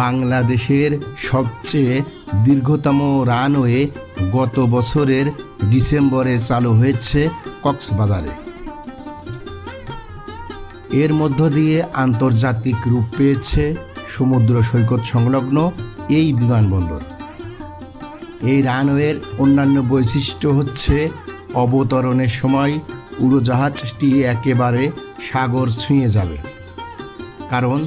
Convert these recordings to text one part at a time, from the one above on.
বাংলাদেশের সবচেয়ে দীর্ঘতম রানওয়ে গত বছরের ডিসেম্বরে চালু হয়েছে কক্সবাজারে। এর মধ্য দিয়ে আন্তর্জাতিক রূপ পেয়েছে সমুদ্র সৈকত সংলগ্ন এই বিমানবন্দর। এই রানওয়ের অন্যান্য বৈশিষ্ট্য হচ্ছে অবতরণের সময় উড়োজাহাজটি একেবারে সাগর ছুঁয়ে যাবে। কারণ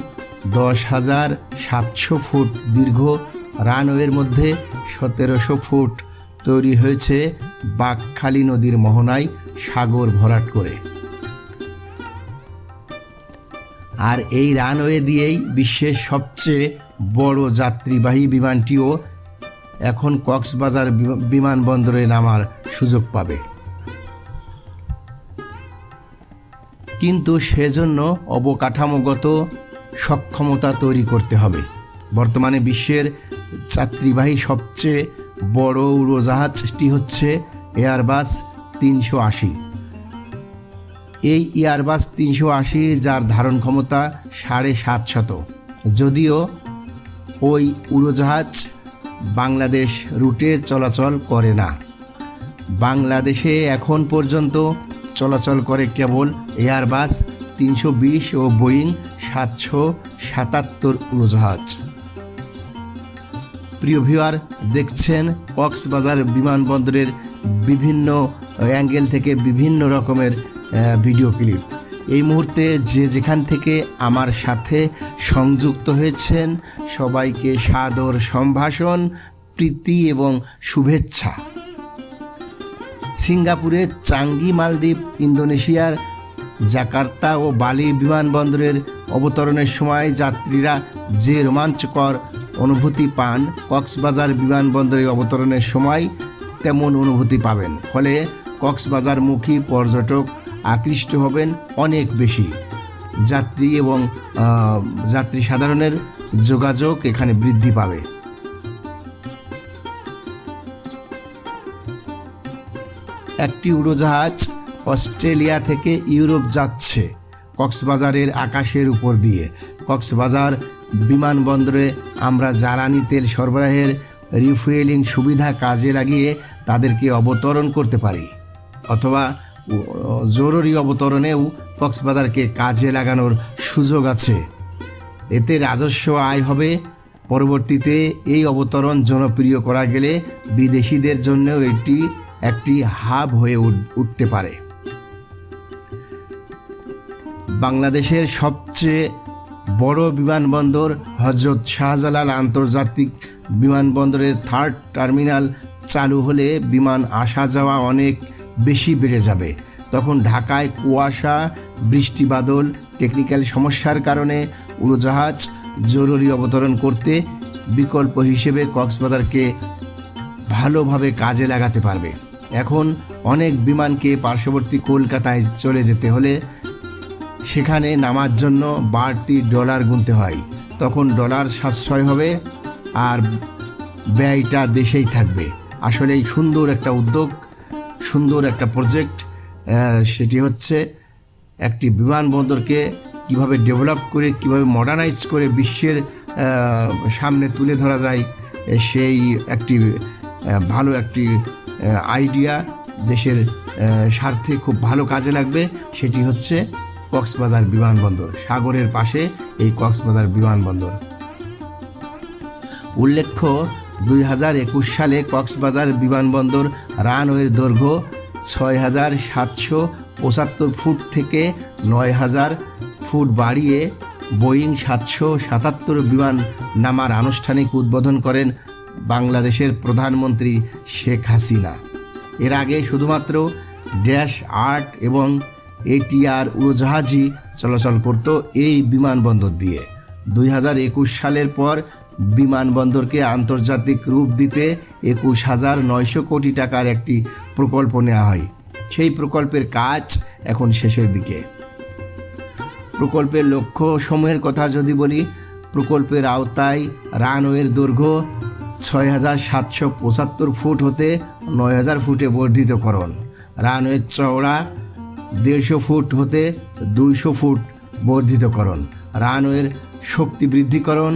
দশ হাজার সাতশো ফুট দীর্ঘ রানওয়ের মধ্যে সতেরোশো ফুট তৈরি হয়েছে বাকখালী নদীর মোহনায় সাগর ভরাট করে। আর এই রানওয়ে দিয়েই বিশ্বের সবচেয়ে বড় যাত্রীবাহী বিমানটিও এখন কক্সবাজার বিমানবন্দরে নামার সুযোগ পাবে। কিন্তু সেজন্য অবকাঠামোগত সক্ষমতা তৈরি করতে হবে। বর্তমানে বিশ্বের যাত্রীবাহী সবচেয়ে বড় উড়োজাহাজটি হচ্ছে এয়ারবাস তিনশো আশি। এই এয়ারবাস তিনশো আশি যার ধারণ ক্ষমতা সাড়ে সাতশত যদিও ওই উড়োজাহাজ বাংলাদেশ রুটে চলাচল করে না। বাংলাদেশে এখন পর্যন্ত চলাচল করে কেবল এয়ারবাস তিনশো বিশ ও বোয়িং সাতশো সাতাত্তর উড়োজাহাজ। প্রিয় ভিউয়ার, দেখছেন কক্সবাজার বিমানবন্দরের বিভিন্ন অ্যাঙ্গেল থেকে বিভিন্ন রকমের ভিডিও ক্লিপ। এই মুহূর্তে যে যেখান থেকে আমার সাথে সংযুক্ত হয়েছেন, সবাইকে সাদর সম্ভাষণ, প্রীতি এবং শুভেচ্ছা। সিঙ্গাপুরের চাঙ্গি মালদ্বীপ, ইন্দোনেশিয়ার জাকার্তা ও বালি বিমানবন্দরের অবতরণের সময় যাত্রীরা যে রোমাঞ্চকর অনুভূতি পান কক্সবাজার বিমানবন্দরে অবতরণের সময়, তেমন অনুভূতি পাবেন। ফলে কক্সবাজারমুখী পর্যটক আকৃষ্ট হবেন অনেক বেশি। যাত্রী এবং যাত্রী সাধারণের যোগাযোগ এখানে বৃদ্ধি পাবে। একটি উড়োজাহাজ অস্ট্রেলিয়া থেকে ইউরোপ যাচ্ছে কক্সবাজারের আকাশের উপর দিয়ে। কক্সবাজার বিমানবন্দরে আমরা জ্বালানি তেল সরবরাহের রিফুয়েলিং সুবিধা কাজে লাগিয়ে তাদেরকে অবতরণ করতে পারি। অথবা জরুরি অবতরণেও কক্সবাজারকে কাজে লাগানোর সুযোগ আছে। এতে রাজস্ব আয় হবে। পরবর্তীতে এই অবতরণ জনপ্রিয় করা গেলে বিদেশিদের জন্যও এটি একটি হাব হয়ে উঠ- উঠতে পারে। বাংলাদেশের সবচেয়ে বড় বিমানবন্দর হজরত শাহজালাল আন্তর্জাতিক বিমানবন্দরের থার্ড টার্মিনাল চালু হলে বিমান আসা যাওয়া অনেক বেশি বেড়ে যাবে। তখন ঢাকায় কুয়াশা, বৃষ্টি বাদল টেকনিক্যাল সমস্যার কারণে উড়োজাহাজ জরুরি অবতরণ করতে বিকল্প হিসেবে কক্সবাজারকে ভালোভাবে কাজে লাগাতে পারবে। এখন অনেক বিমানকে পার্শ্ববর্তী কলকাতায় চলে যেতে হলে সেখানে নামার জন্য বাড়তি ডলার গুনতে হয়। তখন ডলার সাশ্রয় হবে আর ব্যয়টা দেশেই থাকবে। আসলে এই সুন্দর একটা উদ্যোগ, সুন্দর একটা প্রজেক্ট সেটি হচ্ছে একটি বিমানবন্দরকে কীভাবে ডেভেলপ করে, কীভাবে মডার্নাইজ করে বিশ্বের সামনে তুলে ধরা যায় সেই একটি ভালো একটি আইডিয়া দেশের স্বার্থে খুব ভালো কাজে লাগবে। সেটি হচ্ছে কক্সবাজার বিমানবন্দর। সাগরের পাশে এই কক্সবাজার বিমানবন্দর। উল্লেখ্য, দুই হাজার একুশ সালে কক্সবাজার বিমানবন্দর রানওয়ের দৈর্ঘ্য ছয় হাজার সাতশো পঁচাত্তর ফুট থেকে নয় হাজার ফুট বাড়িয়ে বোয়িং সাতশো সাতাত্তর বিমান নামার আনুষ্ঠানিক উদ্বোধন করেন বাংলাদেশের প্রধানমন্ত্রী শেখ হাসিনা। এর আগে শুধুমাত্র ড্যাশ আর্ট এবং এটিআর উড়োজাহাজই চলাচল করত এই বিমানবন্দর দিয়ে। দুই হাজার একুশ সালের পর বিমানবন্দরকে আন্তর্জাতিক রূপ দিতে একুশ হাজার নয়শো কোটি টাকার একটি প্রকল্প নেওয়া হয়। সেই প্রকল্পের কাজ এখন শেষের দিকে। প্রকল্পের লক্ষ্য সমূহের কথা যদি বলি, প্রকল্পের আওতায় রানওয়ের দৈর্ঘ্য ছয় হাজার সাতশো পঁচাত্তর ফুট হতে নয় হাজার ফুটে বর্ধিতকরণ। রানওয়ের চওড়া দেড়শো ফুট হতে দুইশো ফুট বর্ধিতকরণ, রানওয়ের শক্তি বৃদ্ধিকরণ,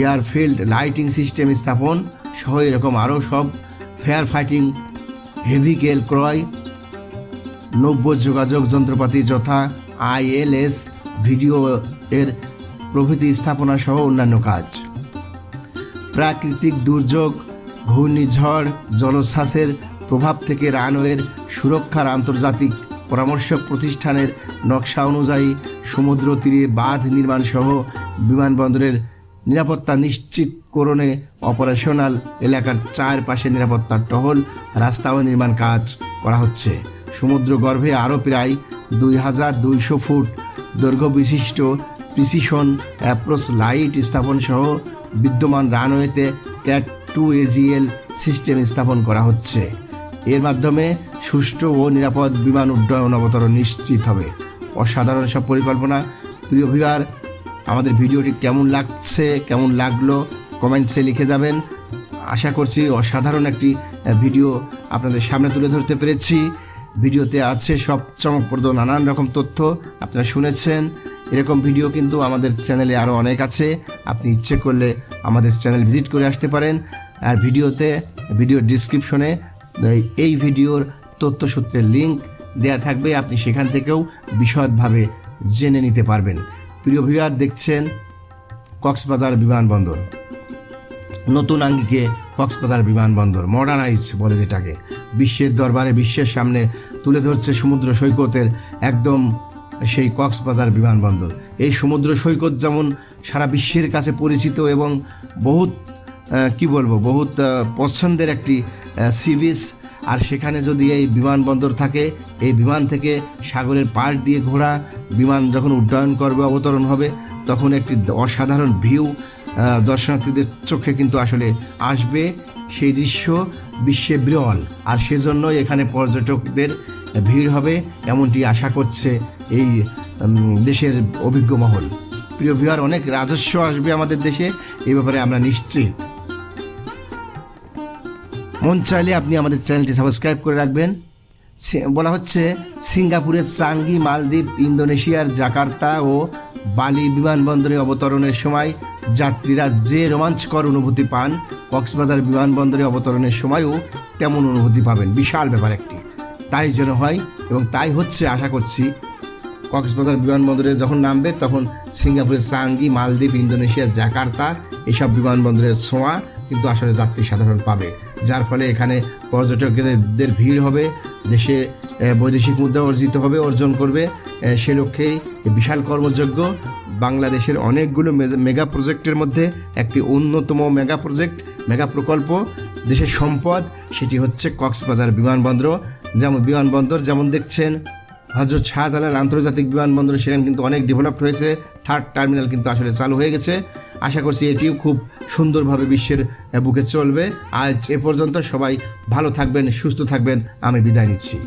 এয়ারফিল্ড লাইটিং সিস্টেম স্থাপন সহ এরকম আরও সব ফেয়ার ফাইটিং হেভিকেল ক্রয় নব্য যোগাযোগ যন্ত্রপাতি যথা আইএলএস, ভিডিও এর প্রভৃতি স্থাপনা সহ অন্যান্য কাজ। প্রাকৃতিক দুর্যোগ, ঘূর্ণিঝড়, জলোচ্ছ্বাসের প্রভাব থেকে রানওয়ের সুরক্ষার আন্তর্জাতিক পরামর্শক প্রতিষ্ঠানের নকশা অনুযায়ী সমুদ্র তীরে বাঁধ নির্মাণ সহ বিমানবন্দরের নিরাপত্তা নিশ্চিতকরণে অপারেশনাল এলাকার চারপাশে নিরাপত্তার টহল রাস্তা ও নির্মাণ কাজ করা হচ্ছে। সমুদ্র গর্ভে আরও প্রায় দুই হাজার দুইশো ফুট দৈর্ঘ্য বিশিষ্ট প্রিসিশন অ্যাপ্রোচ লাইট স্থাপন সহ বিদ্যমান রানওয়েতে ক্যাট টু এজিএল সিস্টেম স্থাপন করা হচ্ছে। এর মাধ্যমে সুষ্ঠু ও নিরাপদ বিমান উড্ডয়ন অবতরণ নিশ্চিত হবে। অসাধারণ সব পরিকল্পনা। প্রিয় ভিউয়ার আমাদের ভিডিওটি কেমন লাগছে, কেমন লাগল কমেন্টসে লিখে যাবেন। আশা করছি অসাধারণ একটি ভিডিও আপনাদের সামনে তুলে ধরতে পেরেছি। ভিডিওতে আছে সব চমকপ্রদ নানান রকম তথ্য আপনারা শুনেছেন। এরকম ভিডিও কিন্তু আমাদের চ্যানেলে আরও অনেক আছে। আপনি ইচ্ছে করলে আমাদের চ্যানেল ভিজিট করে আসতে পারেন। আর ভিডিওতে ভিডিও ডিসক্রিপশনে এই- এই ভিডিওর তথ্যসূত্রের লিঙ্ক দেয়া থাকবে, আপনি সেখান থেকেও বিশদভাবে জেনে নিতে পারবেন। প্রিয় ভিউয়ার দেখছেন কক্সবাজার বিমানবন্দর নতুন আঙ্গিকে কক্সবাজার বিমানবন্দর মডার্নাইজ বলে যেটাকে। বিশ্বের দরবারে বিশ্বের সামনে তুলে ধরছে সমুদ্র সৈকতের একদম সেই কক্সবাজার বিমানবন্দর এই সমুদ্র সৈকত যেমন সারা বিশ্বের কাছে পরিচিত এবং বহুত কি বলব, বহুত পছন্দের একটি সি বিচ আর সেখানে যদি এই বিমানবন্দর থাকে, এই বিমান থেকে সাগরের পাড় দিয়ে ঘোরা বিমান যখন উড্ডয়ন করবে, অবতরণ হবে, তখন একটি অসাধারণ ভিউ দর্শনার্থীদের চোখে কিন্তু আসলে আসবে সেই দৃশ্য বিশ্বে বিরল। আর সেজন্য এখানে পর্যটকদের ভিড় হবে, এমনটি আশা করছে এই দেশের অভিজ্ঞ মহল। প্রিয় ভিউয়ার, অনেক রাজস্ব আসবে আমাদের দেশে এই ব্যাপারে আমরা নিশ্চিত। মন চাইলে আপনি আমাদের চ্যানেলটি সাবস্ক্রাইব করে রাখবেন। বলা হচ্ছে সিঙ্গাপুরের চাঙ্গি, মালদ্বীপ, ইন্দোনেশিয়ার জাকার্তা ও বালি বিমানবন্দরে অবতরণের সময় যাত্রীরা যে রোমাঞ্চকর অনুভূতি পান, কক্সবাজার বিমানবন্দরে অবতরণের সময়ও তেমন অনুভূতি পাবেন। বিশাল ব্যাপার একটি। তাই যেন হয় এবং তাই হচ্ছে আশা করছি, কক্সবাজার বিমানবন্দরে যখন নামবে তখন সিঙ্গাপুরের সাঙ্গি মালদ্বীপ, ইন্দোনেশিয়ার জাকার্তা, এসব বিমানবন্দরের ছোঁয়া কিন্তু আসলে যাত্রী সাধারণ পাবে। যার ফলে এখানে পর্যটকদের ভিড় হবে, দেশে বৈদেশিক মুদ্রা অর্জিত হবে, অর্জন করবে। সে লক্ষ্যেই বিশাল কর্মযোগ্য বাংলাদেশের অনেকগুলো মেগা প্রজেক্টের মধ্যে একটি অন্যতম মেগা প্রজেক্ট, মেগা প্রকল্প। দেশের সম্পদ, সেটি হচ্ছে কক্সবাজার বিমানবন্দর। যেমন বিমানবন্দর, যেমন দেখছেন হজরত শাহজালাল আন্তর্জাতিক বিমানবন্দর সেখানে কিন্তু অনেক ডেভেলপড হয়েছে। থার্ড টার্মিনাল কিন্তু আসলে চালু হয়ে গেছে। আশা করছি এটিও খুব সুন্দরভাবে বিশ্বের বুকে চলবে। আজ এ পর্যন্ত সবাই ভালো থাকবেন, সুস্থ থাকবেন। আমি বিদায় নিচ্ছি।